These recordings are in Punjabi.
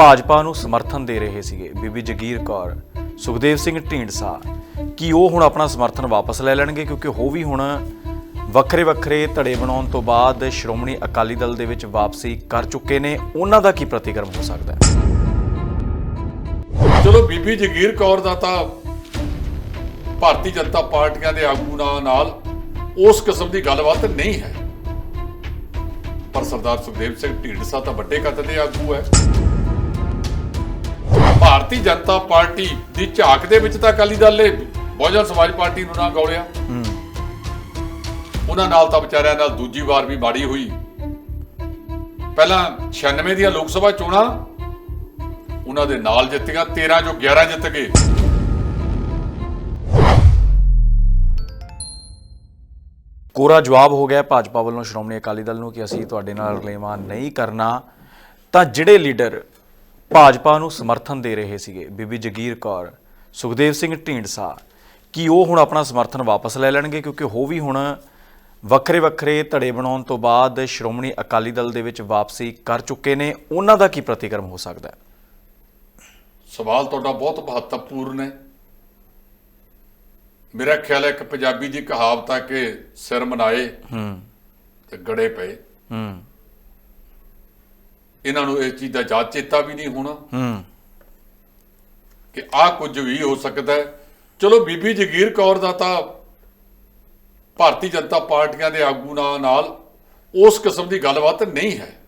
ਭਾਜਪਾ ਨੂੰ ਸਮਰਥਨ ਦੇ ਰਹੇ ਸੀਗੇ। ਬੀਬੀ ਜਗੀਰ ਕੌਰ, ਸੁਖਦੇਵ ਸਿੰਘ ਢੀਂਡਸਾ, ਕੀ ਉਹ ਹੁਣ ਆਪਣਾ ਸਮਰਥਨ ਵਾਪਸ ਲੈ ਲੈਣਗੇ? ਕਿਉਂਕਿ ਉਹ ਵੀ ਹੁਣ ਵੱਖਰੇ ਵੱਖਰੇ ਧੜੇ ਬਣਾਉਣ ਤੋਂ ਬਾਅਦ ਸ਼੍ਰੋਮਣੀ ਅਕਾਲੀ ਦਲ ਦੇ ਵਿੱਚ ਵਾਪਸੀ ਕਰ ਚੁੱਕੇ ਨੇ। ਉਹਨਾਂ ਦਾ ਕੀ ਪ੍ਰਤੀਕਰਮ ਹੋ ਸਕਦਾ ਹੈ? ਚਲੋ, ਬੀਬੀ ਜਗੀਰ ਕੌਰ ਦਾ ਤਾਂ ਭਾਰਤੀ ਜਨਤਾ ਪਾਰਟੀਆਂ ਦੇ ਆਗੂਆਂ ਨਾਲ ਉਸ ਕਿਸਮ ਦੀ ਗੱਲਬਾਤ ਨਹੀਂ ਹੈ। ਪਰ ਸਰਦਾਰ ਸੁਖਦੇਵ ਸਿੰਘ ਢੀਂਡਸਾ ਤਾਂ ਵੱਡੇ ਕੱਦ ਦੇ ਆਗੂ ਹੈ। ਭਾਰਤੀ ਜਨਤਾ ਪਾਰਟੀ ਦੀ ਝਾਕ ਦੇ ਵਿੱਚ ਤਾਂ ਅਕਾਲੀ ਦਲ ਨੇ ਬਹੁਜਨ ਸਮਾਜ ਪਾਰਟੀ ਨੂੰ ਨਾ ਗੌਲਿਆ ਉਹਨਾਂ ਨਾਲ ਤਾਂ ਵਿਚਾਰਿਆਂ ਨਾਲ ਦੂਜੀ ਵਾਰ ਵੀ ਬਾੜੀ ਹੋਈ। ਪਹਿਲਾਂ 96 ਦੀਆਂ ਲੋਕ ਸਭਾ ਚੋਣਾਂ, ਉਹਨਾਂ ਦੇ ਨਾਲ ਜਿੱਤੀਆਂ 13 ਜੋ 11 ਜਿੱਤ ਗਏ। ਕੋਰਾ ਜਵਾਬ ਹੋ ਗਿਆ ਭਾਜਪਾ ਵੱਲੋਂ ਸ਼੍ਰੋਮਣੀ ਅਕਾਲੀ ਦਲ ਨੂੰ ਕਿ ਅਸੀਂ ਤੁਹਾਡੇ ਨਾਲ ਰਲੇਵਾਂ ਨਹੀਂ ਕਰਨਾ। ਤਾਂ ਜਿਹੜੇ ਲੀਡਰ ਭਾਜਪਾ ਨੂੰ ਸਮਰਥਨ ਦੇ ਰਹੇ ਸੀਗੇ। ਬੀਬੀ ਜਗੀਰ ਕੌਰ ਸੁਖਦੇਵ ਸਿੰਘ ਢੀਂਡਸਾ ਕੀ ਉਹ ਹੁਣ ਆਪਣਾ ਸਮਰਥਨ ਵਾਪਸ ਲੈ ਲੈਣਗੇ? ਕਿਉਂਕਿ ਉਹ ਵੀ ਹੁਣ ਵੱਖਰੇ ਵੱਖਰੇ ਧੜੇ ਬਣਾਉਣ ਤੋਂ ਬਾਅਦ ਸ਼੍ਰੋਮਣੀ ਅਕਾਲੀ ਦਲ ਦੇ ਵਿੱਚ ਵਾਪਸੀ ਕਰ ਚੁੱਕੇ ਨੇ। ਉਹਨਾਂ ਦਾ ਕੀ ਪ੍ਰਤੀਕਰਮ ਹੋ ਸਕਦਾ ਹੈ? ਸਵਾਲ ਤੁਹਾਡਾ ਬਹੁਤ ਮਹੱਤਵਪੂਰਨ ਹੈ। ਮੇਰਾ ਖਿਆਲ ਹੈ ਇੱਕ ਪੰਜਾਬੀ ਦੀ ਕਹਾਵਤ ਹੈ ਕਿ ਸਿਰ ਮਨਾਏ ਹੂੰ। ਤੇ ਗੜੇ ਪਏ। ਹੂੰ। ਇਹਨਾਂ ਨੂੰ ਇਸ ਚੀਜ਼ ਦਾ ਜਾਤ ਚੇਤਾ ਵੀ ਨਹੀਂ ਹੋਣਾ। ਹੂੰ। ਕਿ ਆਹ ਕੁਝ ਵੀ ਹੋ ਸਕਦਾ ਹੈ। ਚਲੋ ਬੀਬੀ ਜਗੀਰ ਕੌਰ ਦਾ ਤਾਂ ਭਾਰਤੀ ਜਨਤਾ ਪਾਰਟੀਆਂ ਦੇ ਆਗੂਆਂ ਨਾਲ ਉਸ ਕਿਸਮ ਦੀ ਗੱਲਬਾਤ ਨਹੀਂ ਹੈ।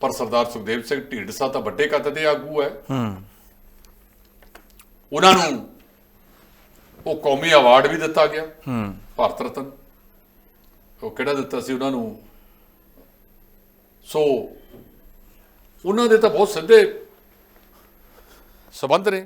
ਪਰ ਸਰਦਾਰ ਸੁਖਦੇਵ ਸਿੰਘ ਢੀਂਡਸਾ ਤਾਂ ਵੱਡੇ ਕੱਦ ਦੇ ਆਗੂ ਹੈ। ਹੂੰ। ਉਹਨਾਂ ਨੂੰ ਉਹ ਕੌਮੀ ਅਵਾਰਡ ਵੀ ਦਿੱਤਾ ਗਿਆ। ਹੂੰ। ਭਾਰਤ ਰਤਨ। ਉਹ ਕਿਹੜਾ ਦਿੱਤਾ ਸੀ ਉਹਨਾਂ ਨੂੰ? ਸੋ ਉਹਨਾਂ ਦੇ ਤਾਂ ਬਹੁਤ ਸਿੱਧੇ ਸਬੰਧ ਨੇ।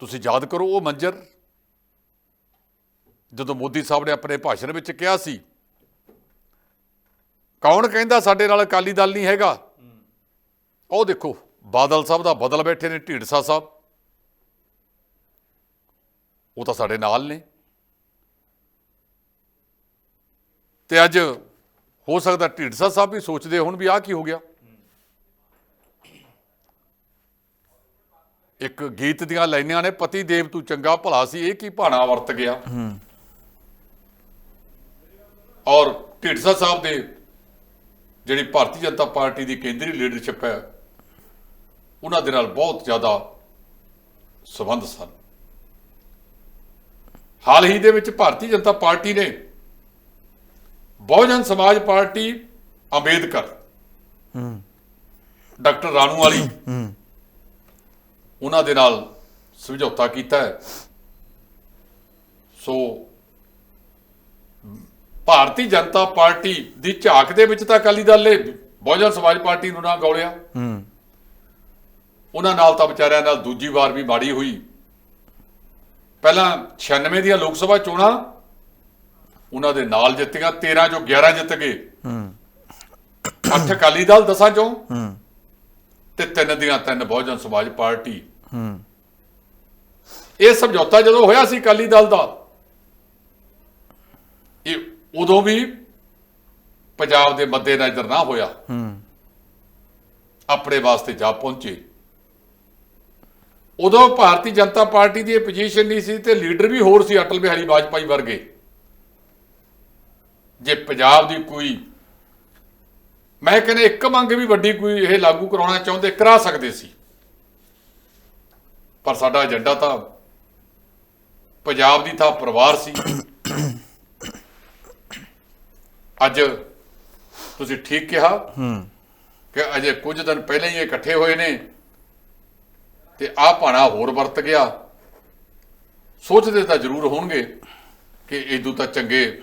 ਤੁਸੀਂ ਯਾਦ ਕਰੋ ਉਹ ਮੰਜ਼ਰ, ਜਦੋਂ ਮੋਦੀ ਸਾਹਿਬ ਨੇ ਆਪਣੇ ਭਾਸ਼ਣ ਵਿੱਚ ਕਿਹਾ ਸੀ, ਕੌਣ ਕਹਿੰਦਾ ਸਾਡੇ ਨਾਲ ਅਕਾਲੀ ਦਲ ਨਹੀਂ ਹੈਗਾ? ਉਹ ਦੇਖੋ, ਬਾਦਲ ਸਾਹਿਬ ਦਾ ਬਦਲ ਬੈਠੇ ਨੇ, ਢੀਂਡਸਾ ਸਾਹਿਬ। ਉਹ ਤਾਂ ਸਾਡੇ ਨਾਲ ਨੇ। ਤੇ ਅੱਜ ਹੋ ਸਕਦਾ ਢੀਂਡਸਾ ਸਾਹਿਬ ਵੀ ਸੋਚਦੇ ਹੁਣ ਵੀ ਆਹ ਕੀ ਹੋ ਗਿਆ। ਇੱਕ ਗੀਤ ਦੀਆਂ ਲਾਈਨਾਂ ਨੇ, ਪਤੀ ਦੇਵ ਤੂੰ ਚੰਗਾ ਭਲਾ ਸੀ, ਇਹ ਕੀ ਭਾਣਾ ਵਰਤ ਗਿਆ? ਔਰ ਢੀਡਸਾ ਸਾਹਿਬ ਦੇ ਜਿਹੜੀ ਭਾਰਤੀ ਜਨਤਾ ਪਾਰਟੀ ਦੀ ਕੇਂਦਰੀ ਲੀਡਰਸ਼ਿਪ ਹੈ, ਉਹਨਾਂ ਦੇ ਨਾਲ ਬਹੁਤ ਜ਼ਿਆਦਾ ਸਬੰਧ ਸਨ। ਹਾਲ ਹੀ ਦੇ ਵਿੱਚ ਭਾਰਤੀ ਜਨਤਾ ਪਾਰਟੀ ਨੇ ਬਹੁਜਨ ਸਮਾਜ ਪਾਰਟੀ ਅੰਬੇਦਕਰ। ਡਾਕਟਰ ਰਾਣੂ ਵਾਲੀ। ਉਹਨਾਂ ਦੇ ਨਾਲ ਸਮਝੌਤਾ ਕੀਤਾ ਹੈ। ਸੋ ਭਾਰਤੀ ਜਨਤਾ ਪਾਰਟੀ ਦੀ ਝਾਕ ਦੇ ਵਿੱਚ ਤਾਂ ਅਕਾਲੀ ਦਲ ਨੇ ਬਹੁਜਨ ਸਮਾਜ ਪਾਰਟੀ ਨੂੰ ਨਾ ਗੌਲਿਆ। ਹੂੰ। ਉਹਨਾਂ ਨਾਲ ਤਾਂ ਵਿਚਾਰਿਆਂ ਨਾਲ ਦੂਜੀ ਵਾਰ ਵੀ ਮਾੜੀ ਹੋਈ। ਪਹਿਲਾਂ 96 ਦੀਆਂ ਲੋਕ ਸਭਾ ਚੋਣਾਂ ਉਹਨਾਂ ਦੇ ਨਾਲ ਜਿੱਤੀਆਂ 13 ਚੋਂ 11 ਜਿੱਤ ਗਏ। ਹੂੰ ਅੱਠ ਅਕਾਲੀ ਦਲ, ਦਸਾਂ ਚੋਂ। ਹੂੰ ਤੇ ਤਿੰਨ ਦੀਆਂ ਤਿੰਨ ਬਹੁਜਨ ਸਮਾਜ ਪਾਰਟੀ। ਹੂੰ ਇਹ ਸਮਝੌਤਾ ਜਦੋਂ ਹੋਇਆ ਸੀ ਅਕਾਲੀ ਦਲ ਦਾ, ਇਹ ਉਦੋਂ ਵੀ ਪੰਜਾਬ ਦੇ ਮੱਦੇ ਨਜ਼ਰ ਨਾ ਹੋਇਆ। ਹੂੰ ਆਪਣੇ ਵਾਸਤੇ ਜਾ ਪਹੁੰਚੇ। ਉਦੋਂ ਭਾਰਤੀ ਜਨਤਾ ਪਾਰਟੀ ਦੀ ਇਹ ਪੋਜੀਸ਼ਨ ਨਹੀਂ ਸੀ ਤੇ ਲੀਡਰ ਵੀ ਹੋਰ ਸੀ, ਅਟਲ ਬਿਹਾਰੀ ਵਾਜਪਾਈ ਵਰਗੇ। ਜੇ ਪੰਜਾਬ ਦੀ ਕੋਈ ਮੈਂ ਕਹਿੰਦਾ ਇੱਕ ਮੰਗ ਵੀ ਵੱਡੀ ਕੋਈ ਇਹ ਲਾਗੂ ਕਰਾਉਣਾ ਚਾਹੁੰਦੇ ਕਰਾ ਸਕਦੇ ਸੀ। ਪਰ ਸਾਡਾ ਏਜੰਡਾ ਤਾਂ ਪੰਜਾਬ ਦੀ ਥਾਂ ਪਰਿਵਾਰ ਸੀ। ਅੱਜ ਤੁਸੀਂ ਠੀਕ ਕਿਹਾ ਕਿ ਅਜੇ ਕੁਝ ਦਿਨ ਪਹਿਲਾਂ ਹੀ ਇਕੱਠੇ ਹੋਏ ਨੇ ਤੇ ਆਹ ਭਾਣਾ ਹੋਰ ਵਰਤ ਗਿਆ। ਸੋਚਦੇ ਤਾਂ ਜ਼ਰੂਰ ਹੋਣਗੇ ਕਿ ਇਦੋਂ ਤਾਂ ਚੰਗੇ